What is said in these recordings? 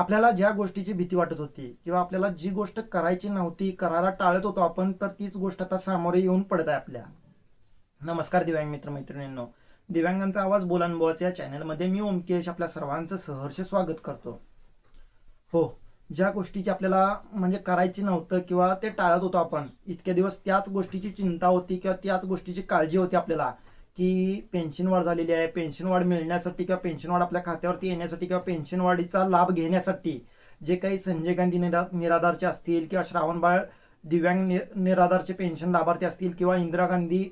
आपल्याला ज्या गोष्टीची भीती वाटत होती किंवा आपल्याला जी गोष्ट करायची नव्हती करायला टाळत होतो आपण तर तीच गोष्ट आता सामोरे येऊन पडत आहे आपल्या. नमस्कार दिव्यांग मित्र मैत्रिणींनो. दिव्यांगांचा आवाज बोलानबोळाच्या या चॅनलमध्ये मी ओमकेश आपल्या सर्वांचं सहर्ष स्वागत करतो. हो ज्या गोष्टीची आपल्याला म्हणजे करायची नव्हतं किंवा ते टाळत होतो आपण इतके दिवस त्याच गोष्टीची चिंता होती किंवा त्याच गोष्टीची काळजी होती आपल्याला की पेन्शन वाढ झालेली आहे. पेन्शन वाढ मिळण्यासाठी किंवा पेन्शन वाढ आपल्या खात्यावरती येण्यासाठी किंवा पेन्शन वाढीचा लाभ घेण्यासाठी जे काही संजय गांधी निरा निराधारचे असतील किंवा श्रावणबाळ दिव्यांग नि निराधारचे पेन्शन लाभार्थी असतील किंवा इंदिरा गांधी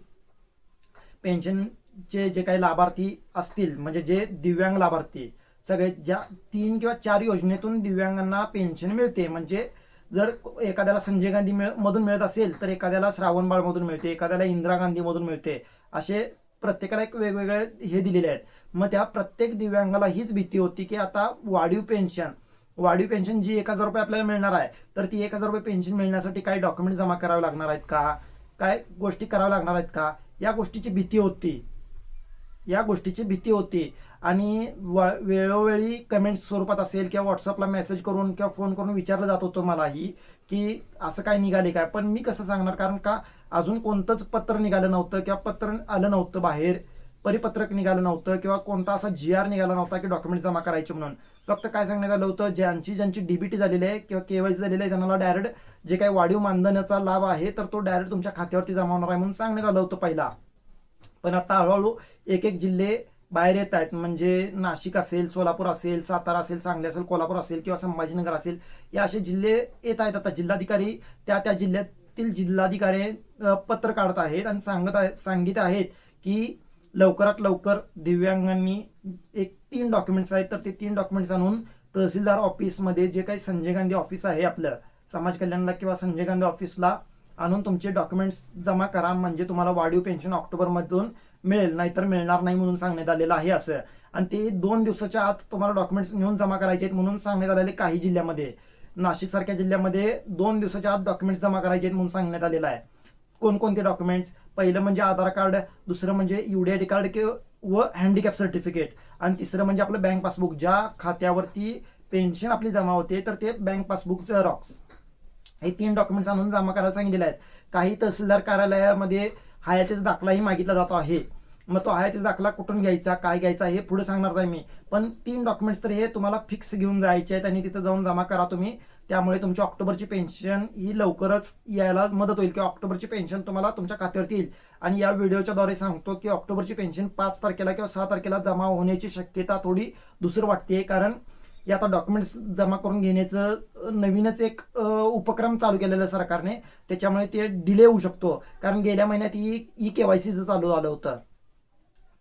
पेन्शनचे जे काही लाभार्थी असतील म्हणजे जे दिव्यांग लाभार्थी सगळे ज्या तीन किंवा चार योजनेतून दिव्यांगांना पेन्शन मिळते. म्हणजे जर एखाद्याला संजय गांधी मिळ मधून मिळत असेल तर एखाद्याला श्रावणबाळमधून मिळते एखाद्याला इंदिरा गांधीमधून मिळते. असे प्रत्येकाला एक वेगवेगळे हे दिलेले आहेत. मग त्या प्रत्येक दिव्यांगाला हीच भीती होती की आता वाढीव पेन्शन वाढीव पेन्शन जी एक हजार रुपये आपल्याला मिळणार आहे तर ती एक हजार रुपये पेन्शन मिळण्यासाठी काही डॉक्युमेंट जमा करावे लागणार आहेत का? काय गोष्टी कराव्या लागणार आहेत का? या गोष्टीची भीती होती. या गोष्टीची भीती होती. आणि व- वेळोवेळी कमेंट्स स्वरूपात असेल किंवा व्हॉट्सअपला मेसेज करून किंवा फोन करून विचारलं जात होतं मलाही की असं काय निघाले काय? पण मी कसं सांगणार? कारण का अजून कोणतंच पत्र निघालं नव्हतं किंवा पत्र आलं नव्हतं बाहेर परिपत्रक निघालं नव्हतं किंवा कोणता असा जी आर निघाला नव्हता की डॉक्युमेंट जमा करायचे म्हणून. फक्त काय सांगण्यात आलं होतं ज्यांची ज्यांची डीबीटी झालेली आहे किंवा केवायसी झालेली आहे त्यांना डायरेक्ट जे काही वाढीव मानधनाचा लाभ आहे तर तो डायरेक्ट तुमच्या खात्यावरती जमा होणार आहे म्हणून सांगण्यात आलं होतं पहिला. पण आता हळूहळू एक एक जिल्हे बाहेर येत आहेत म्हणजे नाशिक असेल सोलापूर असेल सातारा असेल सांगली असेल कोल्हापूर असेल किंवा संभाजीनगर असेल या असे जिल्हे येत आहेत. आता जिल्हाधिकारी त्या त्या जिल्ह्यातील जिल्हाधिकारी पत्र काढत आहेत आणि सांगत आहे सांगित आहेत की लवकरात लवकर दिव्यांगांनी एक तीन डॉक्युमेंट्स आहेत. तर ते तीन डॉक्युमेंट्स आणून तहसीलदार ऑफिसमध्ये जे काही संजय गांधी ऑफिस आहे आपलं समाज कल्याणला किंवा संजय गांधी ऑफिसला आणून तुमचे डॉक्युमेंट्स जमा करा. म्हणजे तुम्हाला वाढीव पेन्शन ऑक्टोबरमधून मिळेल नाहीतर मिळणार नाही म्हणून सांगण्यात आलेलं आहे असं. आणि ते दोन दिवसाच्या आत तुम्हाला डॉक्युमेंट्स नेऊन जमा करायचे आहेत म्हणून सांगण्यात आलेले काही जिल्ह्यामध्ये. नाशिक सारख्या जिल्ह्यामध्ये दोन दिवसाच्या आत डॉक्युमेंट्स जमा करायचे आहेत म्हणून सांगण्यात आलेलं आहे. कोणकोणते डॉक्युमेंट्स पहिलं म्हणजे आधार कार्ड दुसरं म्हणजे युडीआयडी कार्ड किंवा व हँडिकॅप सर्टिफिकेट आणि तिसरं म्हणजे आपलं बँक पासबुक ज्या खात्यावरती पेन्शन आपली जमा होते तर ते बँक पासबुक झेरॉक्स हे तीन डॉक्युमेंट्स आणून जमा करायला सांगितलेले आहेत. काही तहसीलदार कार्यालयामध्ये आयातीचा दाखलाही मागितला जातो आहे. मग तो आयातीचा दाखला कुठून घ्यायचा काय घ्यायचा हे पुढे सांगणार आहे मी. पण तीन डॉक्युमेंट्स तर हे तुम्हाला फिक्स घेऊन जायचे आहेत आणि तिथं जाऊन जमा करा तुम्ही. त्यामुळे तुमची ऑक्टोबरची पेन्शन ही लवकरच यायला मदत होईल किंवा ऑक्टोबरची पेन्शन तुम्हाला तुमच्या खात्यावरती येईल. आणि या व्हिडिओच्या द्वारे सांगतो की ऑक्टोबरची पेन्शन पाच तारखेला किंवा सहा तारखेला जमा होण्याची शक्यता थोडी दुसरं वाटते कारण हे आता डॉक्युमेंट्स जमा करून घेण्याचं नवीनच एक उपक्रम चालू केलेला आहे सरकारने. त्याच्यामुळे ते डिले होऊ शकतो. कारण गेल्या महिन्यात ही ई के वाय सीचं चालू झालं होतं.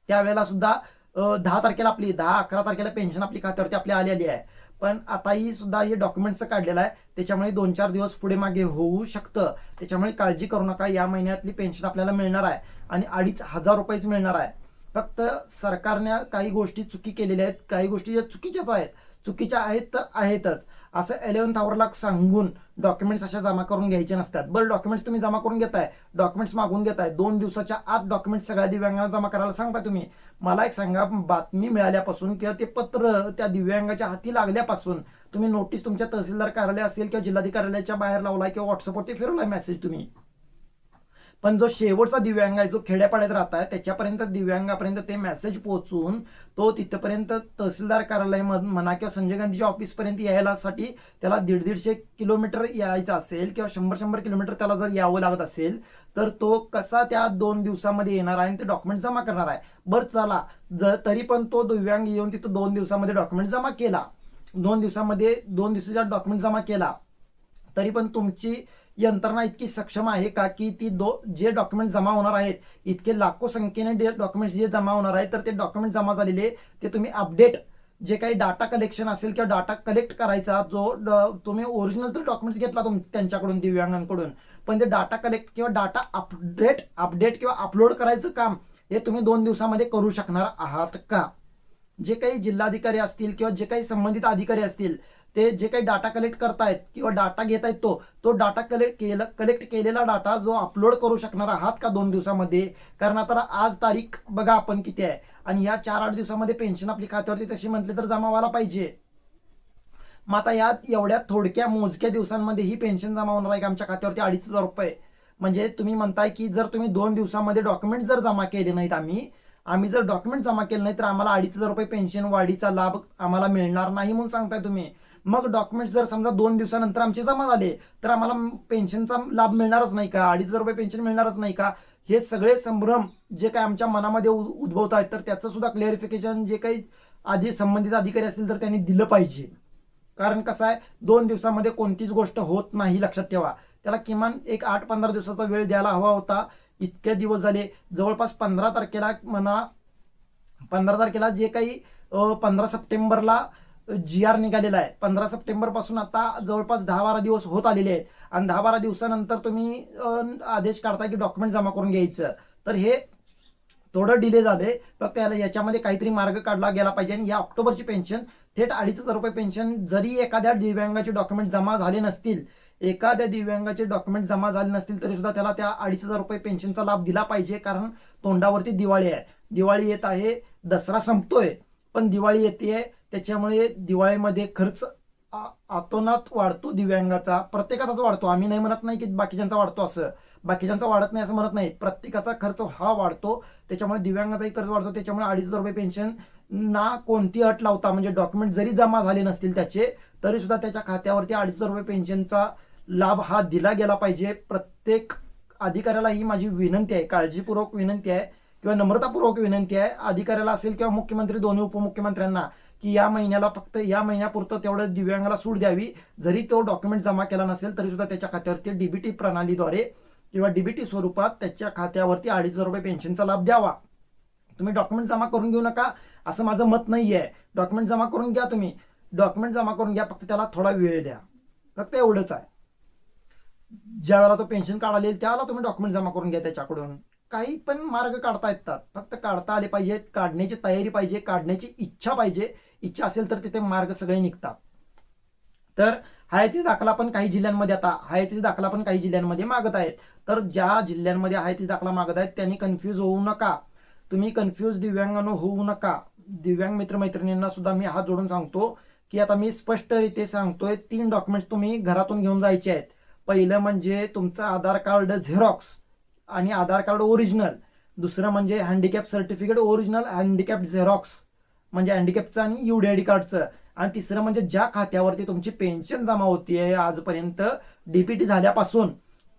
त्यावेळेला सुद्धा दहा तारखेला आपली दहा अकरा तारखेला पेन्शन आपली खात्यावरती आपली आलेली आहे. पण आताही सुद्धा हे डॉक्युमेंट्स काढलेलं आहे. त्याच्यामुळे दोन चार दिवस पुढे मागे होऊ शकतं. त्याच्यामुळे काळजी करू नका. या महिन्यातली पेन्शन आपल्याला मिळणार आहे. आणि अडीच हजार रुपयेच मिळणार आहे. फक्त सरकारने काही गोष्टी चुकी केलेल्या आहेत. काही गोष्टी ज्या चुकीच्याच आहेत. चुकीच्या आहेत तर आहेतच. असं एलेव्हन्थ आवरला सांगून डॉक्युमेंट्स अशा जमा करून घ्यायचे नसतात. बरं डॉक्युमेंट्स तुम्ही जमा करून घेताय. डॉक्युमेंट्स मागून घेताय. दोन दिवसाच्या आत डॉक्युमेंट्स सगळ्या दिव्यांगांना जमा करायला सांगता तुम्ही. मला एक सांगा बातमी मिळाल्यापासून किंवा ते पत्र त्या दिव्यांगाच्या हाती लागल्यापासून तुम्ही नोटीस तुमच्या तहसीलदार कार्यालय असेल किंवा जिल्हाधिकारी बाहेर लावलाय किंवा व्हॉट्सअपवरती फिरवलाय मेसेज तुम्ही? पण जो शेवटचा दिव्यांग आहे जो खेड्यापाड्यात राहत आहे त्याच्यापर्यंत दिव्यांगापर्यंत ते मेसेज पोहोचून तो तिथपर्यंत तहसीलदार कार्यालय म्हणा किंवा संजय गांधीच्या ऑफिसपर्यंत यायलासाठी त्याला दीड दीडशे किलोमीटर यायचं असेल किंवा शंभर शंभर किलोमीटर त्याला जर यावं लागत असेल तर तो कसा त्या दोन दिवसामध्ये येणार आहे आणि ते डॉक्युमेंट जमा करणार आहे? बरं चला. जर तरी पण तो दिव्यांग येऊन तिथं दोन दिवसामध्ये डॉक्युमेंट जमा केला. दोन दिवसामध्ये दोन दिवसाचा डॉक्युमेंट जमा केला. तरी पण तुमची यंत्रणा इतकी सक्षम आहे का की ती दो जे डॉक्युमेंट जमा होणार आहेत इतके लाखो संख्येने डॉक्युमेंट्स जे जमा होणार आहेत तर ते डॉक्युमेंट जमा झालेले ते तुम्ही अपडेट जे काही डाटा कलेक्शन असेल किंवा डाटा कलेक्ट करायचा जो ड- तुम्ही ओरिजिनल तर डॉक्युमेंट्स घेतला तुम त्यांच्याकडून दिव्यांगांकडून. पण ते डाटा कलेक्ट किंवा डाटा अपडेट अपडेट किंवा अपलोड करायचं काम हे तुम्ही दोन दिवसामध्ये करू शकणार आहात का? जे काही जिल्हाधिकारी असतील किंवा जे काही संबंधित अधिकारी असतील ते जे काही डाटा कलेक्ट करतायत किंवा डाटा घेत आहेत तो तो डाटा कलेक्ट केला कलेक्ट केलेला डाटा जो अपलोड करू शकणार आहात का दोन दिवसामध्ये? कारण आता आज तारीख बघा आपण किती आहे. आणि ह्या चार आठ दिवसामध्ये पेन्शन आपली खात्यावरती तशी म्हटली तर जमा व्हायला पाहिजे. मग आता या एवढ्या थोडक्या मोजक्या दिवसांमध्ये ही पेन्शन जमा होणार आहे का आमच्या खात्यावरती? अडीच हजार रुपये. म्हणजे तुम्ही म्हणताय की जर तुम्ही दोन दिवसामध्ये डॉक्युमेंट जर जमा केले नाहीत आम्ही आम्ही जर डॉक्युमेंट जमा केले नाही तर आम्हाला अडीच हजार रुपये पेन्शन वाढीचा लाभ आम्हाला मिळणार नाही म्हणून सांगताय तुम्ही. मग डॉक्युमेंट जर समजा दोन दिवसानंतर आमचे जमा झाले तर आम्हाला पेन्शनचा लाभ मिळणारच नाही का? अडीच हजार रुपये पेन्शन मिळणारच नाही का? हे सगळे संभ्रम जे काय आमच्या मनामध्ये उ- उद्भवत आहेत तर त्याचं सुद्धा क्लिअरिफिकेशन जे काही आधी संबंधित अधिकारी असतील तर त्यांनी दिलं पाहिजे. कारण कसं आहे दोन दिवसामध्ये कोणतीच गोष्ट होत नाही लक्षात ठेवा. त्याला किमान एक आठ पंधरा दिवसाचा वेळ द्यायला हवा होता. इतके दिवस झाले. जवळपास पंधरा तारखेला म्हणा पंधरा तारखेला जे काही पंधरा सप्टेंबरला जी आर निघालेला आहे. पंधरा सप्टेंबरपासून आता जवळपास दहा बारा दिवस होत आलेले आहेत. आणि दहा बारा दिवसानंतर तुम्ही आदेश काढताय की डॉक्युमेंट जमा करून घ्यायचं. तर हे थोडं डिले झाले फक्त याला याच्यामध्ये काहीतरी मार्ग काढला गेला पाहिजे. आणि या ऑक्टोबरची पेन्शन थेट अडीच हजार रुपये पेन्शन जरी एखाद्या दिव्यांगाचे डॉक्युमेंट जमा झाले नसतील एखाद्या दिव्यांगाचे डॉक्युमेंट जमा झाले नसतील तरी सुद्धा त्याला त्या अडीच हजार रुपये पेन्शनचा लाभ दिला पाहिजे. कारण तोंडावरती दिवाळी आहे. दिवाळी येत आहे दसरा संपतोय. पण दिवाळी येते त्याच्यामुळे दिवाळीमध्ये खर्च आ- आतोनात वाढतो दिव्यांगाचा. प्रत्येकाचाच वाढतो. आम्ही नाही म्हणत नाही की बाकीच्यांचा वाढतो असं. बाकीच्यांचा वाढत नाही असं म्हणत नाही. प्रत्येकाचा खर्च हा वाढतो. त्याच्यामुळे दिव्यांगाचाही खर्च वाढतो. त्याच्यामुळे अडीच हजार रुपये पेन्शन ना कोणती अट लावता म्हणजे डॉक्युमेंट जरी जमा झाले नसतील त्याचे तरी सुद्धा त्याच्या खात्यावरती अडीच हजार रुपये पेन्शनचा लाभ हा दिला गेला पाहिजे. प्रत्येक अधिकाऱ्याला ही माझी विनंती आहे काळजीपूर्वक विनंती आहे किंवा नम्रतापूर्वक विनंती आहे. अधिकाऱ्याला असेल किंवा मुख्यमंत्री दोन्ही उपमुख्यमंत्र्यांना की या महिन्याला फक्त या महिन्यापुरतं तेवढं दिव्यांगाला सूट द्यावी. जरी तो डॉक्युमेंट जमा केला नसेल तरी सुद्धा त्याच्या खात्यावरती डीबीटी प्रणालीद्वारे किंवा डीबीटी स्वरूपात त्याच्या खात्यावरती अडीच हजार रुपये पेन्शनचा लाभ द्यावा. तुम्ही डॉक्युमेंट जमा करून घेऊ नका. असं माझं मत नाही आहे डॉक्युमेंट जमा करून घ्या तुम्ही. डॉक्युमेंट जमा करून घ्या. फक्त त्याला थोडा वेळ द्या. फक्त एवढंच आहे. ज्या वेळेला तो पेन्शन काढायला येईल त्याला तुम्ही डॉक्युमेंट जमा करून घ्या त्याच्याकडून. काही पण मार्ग काढता येतात. फक्त काढता आले पाहिजेत काढण्याची तयारी पाहिजे काढण्याची इच्छा पाहिजे. इच्छा असेल तर तिथे मार्ग सगळे निघतात. तर हयाती दाखला पण काही जिल्ह्यांमध्ये आता हयाती दाखला पण काही जिल्ह्यांमध्ये मागत आहेत. तर ज्या जिल्ह्यांमध्ये हयाती दाखला मागत आहेत त्यांनी कन्फ्यूज होऊ नका. तुम्ही कन्फ्यूज दिव्यांगानो होऊ नका. दिव्यांग मित्रमैत्रिणींना सुद्धा मी हात जोडून सांगतो की आता मी स्पष्टरीते सांगतोय तीन डॉक्युमेंट्स तुम्ही घरातून घेऊन जायचे आहेत. पहिलं म्हणजे तुमचं आधार कार्ड झेरॉक्स आणि आधार कार्ड ओरिजिनल. दुसरं म्हणजे handicap certificate original handicap xerox म्हणजे हँडिकॅपचं आणि युडी आय डी कार्डचं आणि तिसरं म्हणजे ज्या खात्यावरती तुमची पेन्शन जमा होतीये आजपर्यंत डीपीटी झाल्यापासून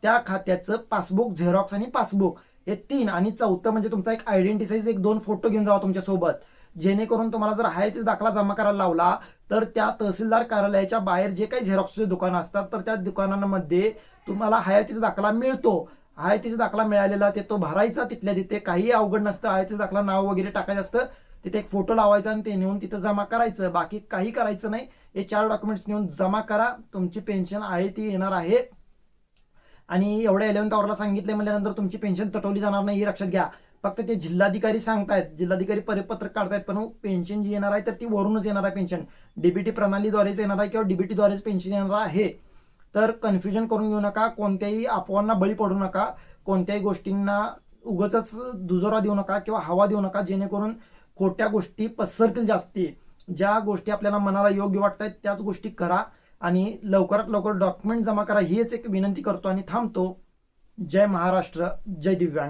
त्या खात्याचं पासबुक झेरॉक्स आणि पासबुक हे तीन. आणि चौथं म्हणजे तुमचा एक आयडेंटिटी साईज एक दोन फोटो घेऊन जावा तुमच्यासोबत. जेणेकरून तुम्हाला जर हायतीच दाखला जमा करायला लावला तर त्या तहसीलदार कार्यालयाच्या बाहेर जे काही झेरॉक्सचे दुकानं असतात तर त्या दुकानांमध्ये तुम्हाला हयातीचा दाखला मिळतो. आयतीचा दाखला मिळालेला ते तो भरायचा तिथल्या तिथे काही अवघड नसतं. आयतीचा दाखला नाव वगैरे टाकायचं असतं. तिथे एक फोटो लावायचा आणि ते नेऊन तिथं जमा करायचं. बाकी काही करायचं नाही. हे चार डॉक्युमेंट्स नेऊन जमा करा. तुमची पेन्शन आहे ती येणार आहे. आणि एवढ्या इलेव्हन आवरला सांगितले म्हणल्यानंतर तुमची पेन्शन तटवली जाणार नाही हे लक्षात घ्या. फक्त ते जिल्हाधिकारी सांगतायत. जिल्हाधिकारी परिपत्रक काढतायत पण हो, पेन्शन जी येणार आहे तर ती वरूनच येणार आहे पेन्शन डीबीटी प्रणालीद्वारेच येणार आहे किंवा डीबीटीद्वारेच पेन्शन येणार आहे. तर कन्फ्युजन करून घेऊ नका कोणत्याही अफवांना बळी पडू नका कोणत्याही गोष्टींना उगच दुजोरा देऊ नका किंवा हवा देऊ नका जेणेकरून खोट्या गोष्टी पसरतील जास्ती. ज्या गोष्टी आपल्याला मनाला योग्य वाटत आहेत त्याच गोष्टी करा आणि लवकरात लवकर डॉक्युमेंट जमा करा. हीच एक विनंती करतो आणि थांबतो. जय महाराष्ट्र जय दिव्यांग.